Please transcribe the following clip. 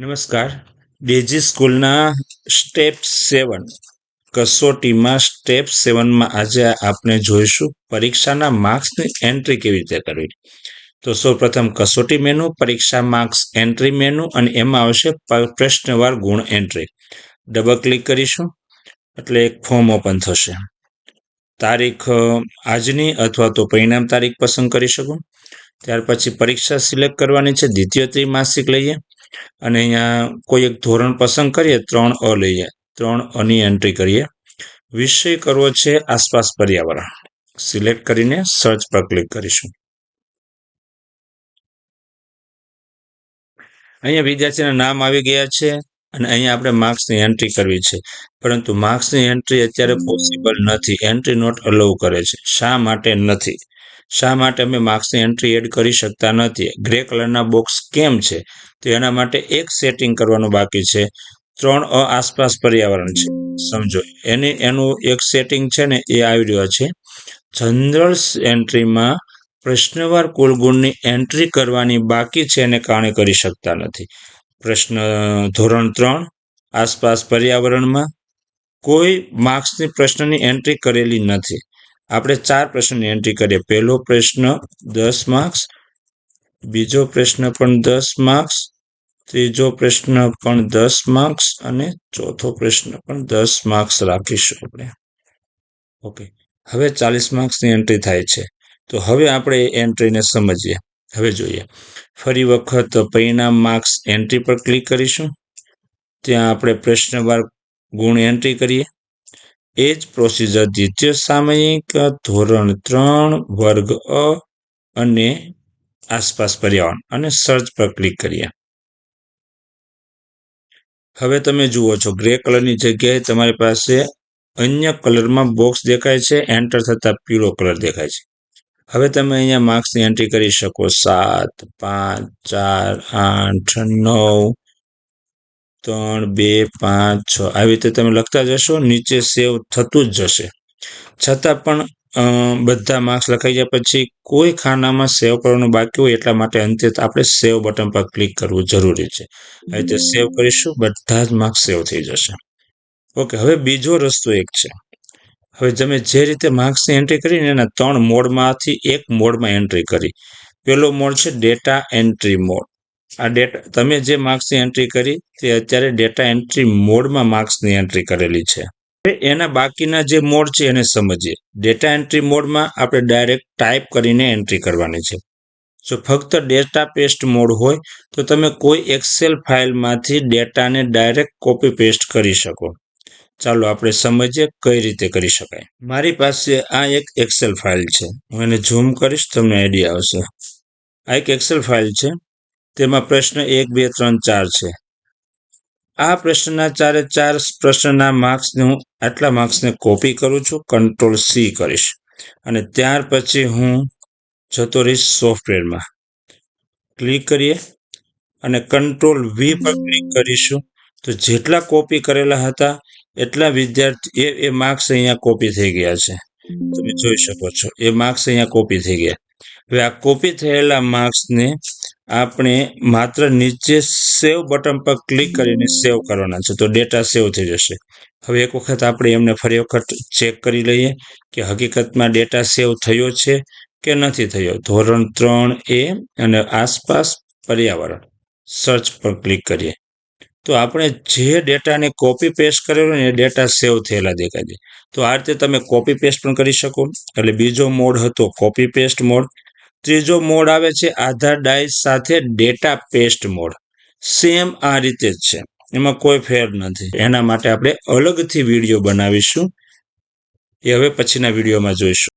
નમસ્કાર. ડેજી સ્કૂલના સ્ટેપ સેવન, કસોટીમાં સ્ટેપ સેવનમાં આજે આપણે જોઈશું પરીક્ષાના માર્ક્સની એન્ટ્રી કેવી રીતે કરવી. તો સૌપ્રથમ કસોટી મેનુ, પરીક્ષા માર્ક્સ એન્ટ્રી મેનુ અને એમાં આવશે પ્રશ્નવાર ગુણ એન્ટ્રી. ડબલ ક્લિક કરીશું, એટલે એક ફોર્મ ઓપન થશે. તારીખ આજની અથવા તો પરિણામ તારીખ પસંદ કરી શકો. ત્યાર પછી પરીક્ષા સિલેક્ટ કરવાની છે, દ્વિતીય ત્રિમાસિક લઈએ. અને અહીંયા કોઈ એક ધોરણ પસંદ કરીએ, ત્રણ અ લઈએ. ત્રણ અની એન્ટ્રી કરીએ. વિષય કરવો છે આસપાસ પર્યાવરણ. સિલેક્ટ કરીને સર્ચ પર ક્લિક કરીશું. અહીંયા વિદ્યાર્થીના નામ આવી ગયા છે અને અહીંયા આપણે માર્ક્સની એન્ટ્રી કરવી છે. પરંતુ માર્ક્સની એન્ટ્રી અત્યારે પોસિબલ નથી. એન્ટ્રી નોટ અલાઉ કરે છે. શા માટે નથી? શા માટે અમે માર્ક્સની એન્ટ્રી એડ કરી શકતા નથી? ગ્રે કલરના બોક્સ કેમ છે? તો એના માટે એક સેટિંગ કરવાનું બાકી છે. ત્રણ અ આસપાસ પર્યાવરણ છે. સમજો, એની, એનું એક સેટિંગ છે ને, એ આવી રહ્યો છે. જનરલ એન્ટ્રીમાં પ્રશ્નવાર કુલ ગુણની એન્ટ્રી કરવાની બાકી છે એને કારણે કરી શકતા નથી. પ્રશ્ન, ધોરણ ત્રણ, આસપાસ પર્યાવરણમાં કોઈ માર્ક્સની પ્રશ્નની એન્ટ્રી કરેલી નથી. આપણે ચાર પ્રશ્નની એન્ટ્રી કરીએ. પહેલો પ્રશ્ન, દસ માર્ક્સ બીજો પ્રશ્ન પણ દસ માર્ક્સ ત્રીજો પ્રશ્ન પણ દસ માર્ક્સ અને ચોથો પ્રશ્ન પણ દસ માર્ક્સ રાખીશું આપણે. ઓકે હવે ચાલીસ માર્ક્સની એન્ટ્રી થાય છે. તો હવે આપણે એન્ટ્રીને સમજીએ. હવે જોઈએ. ફરી વખત પરિણામ માર્ક્સ એન્ટ્રી પર ક્લિક કરીશું. ત્યાં આપણે પ્રશ્નવાર ગુણ એન્ટ્રી કરીએ. એ જ પ્રોસિજર દ્વિતીય સામયિક ધોરણ ત્રણ, વર્ગ અ અને આસપાસ પર્યાવરણ. અને સર્ચ પર ક્લિક કરીએ. હવે તમે જુઓ છો ગ્રે કલરની જગ્યાએ તમારી પાસે અન્ય કલરમાં બોક્સ દેખાય છે એન્ટર થતા પીળો કલર દેખાય છે. હવે તમે અહીંયા માર્ક્સની એન્ટ્રી કરી શકો. સાત, પાંચ, ચાર, આઠ, નવ ત્રણ, બે, પાંચ, છ. આવી રીતે તમે લખતા જશો, નીચે સેવ થતું જ જશે. છતાં પણ બધા માર્ક્સ લખાઈ ગયા પછી કોઈ ખાનામાં સેવ કરવાનું બાકી હોય એટલા માટે અંતે આપણે સેવ બટન પર ક્લિક કરવું જરૂરી છે. આ રીતે સેવ કરીશું, બધા જ માર્ક્સ સેવ થઈ જશે. ઓકે, હવે બીજો રસ્તો એક છે. હવે તમે જે રીતે માર્ક્સની એન્ટ્રી કરીને એના ત્રણ મોડમાંથી એક મોડમાં એન્ટ્રી કરી. પેલો મોડ છે ડેટા એન્ટ્રી મોડ આ ડેટા તમે જે માર્ક્સની એન્ટ્રી કરી, તે અત્યારે ડેટા એન્ટ્રી મોડમાં માર્ક્સની એન્ટ્રી કરેલી છે. એના બાકીના જે મોડ છે, એને સમજીએ. ડેટા એન્ટ્રી મોડમાં આપણે ડાયરેક્ટ ટાઈપ કરીને એન્ટ્રી કરવાની છે. જો ફક્ત ડેટા પેસ્ટ મોડ હોય, તો તમે કોઈ એક્સેલ ફાઇલમાંથી ડેટાને ડાયરેક્ટ કોપી પેસ્ટ કરી શકો. ચાલો આપણે સમજીએ કઈ રીતે કરી શકાય. મારી પાસે આ એક એક્સેલ ફાઇલ છે. હું એને ઝૂમ કરીશ, તમને આઈડિયા આવશે. આ એક એક્સેલ ફાઇલ છે. તેમાં પ્રશ્ન એક, બે, ત્રણ, ચાર છે. આ પ્રશ્નના ચારે ચાર પ્રશ્નના માર્ક્સને હું આટલા માર્ક્સને કોપી કરું છું કંટ્રોલ સી કરીશ. અને ત્યાર પછી હું જતો રહીશ સોફ્ટવેરમાં ક્લિક કરીએ અને કંટ્રોલ વી પર ક્લિક કરીશું. તો જેટલા કોપી કરેલા હતા, એટલા વિદ્યાર્થી એ એ માર્ક્સ અહીંયા કોપી થઈ ગયા છે. તમે જોઈ શકો છો, એ માર્ક્સ અહીંયા કોપી થઈ ગયા. હવે આ કોપી થયેલા માર્ક્સને આપણે માત્ર નીચે સેવ બટન પર ક્લિક કરીને સેવ કરવાના છે. તો ડેટા સેવ થઈ જશે. હવે એક વખત આપણે એમને ફરી વખત ચેક કરી લઈએ કે હકીકતમાં ડેટા સેવ થયો છે કે નથી થયો. ધોરણ ત્રણ એ અને આસપાસ પર્યાવરણ. સર્ચ પર ક્લિક કરીએ. તો આપણે જે ડેટાને કોપી પેસ્ટ કરેલો ને એ ડેટા સેવ થયેલા દેખાય છે. તો આ રીતે તમે કોપી પેસ્ટ પણ કરી શકો. એટલે બીજો મોડ હતો કોપી પેસ્ટ મોડ ત્રીજો મોડ આવે છે આધાર ડાઈસ સાથે ડેટા પેસ્ટ મોડ. સેમ આ રીતે જ છે. એમાં કોઈ ફેર નથી. એના માટે આપણે અલગથી વીડિયો બનાવીશું. એ હવે પછીના વિડીયોમાં જોઈશું.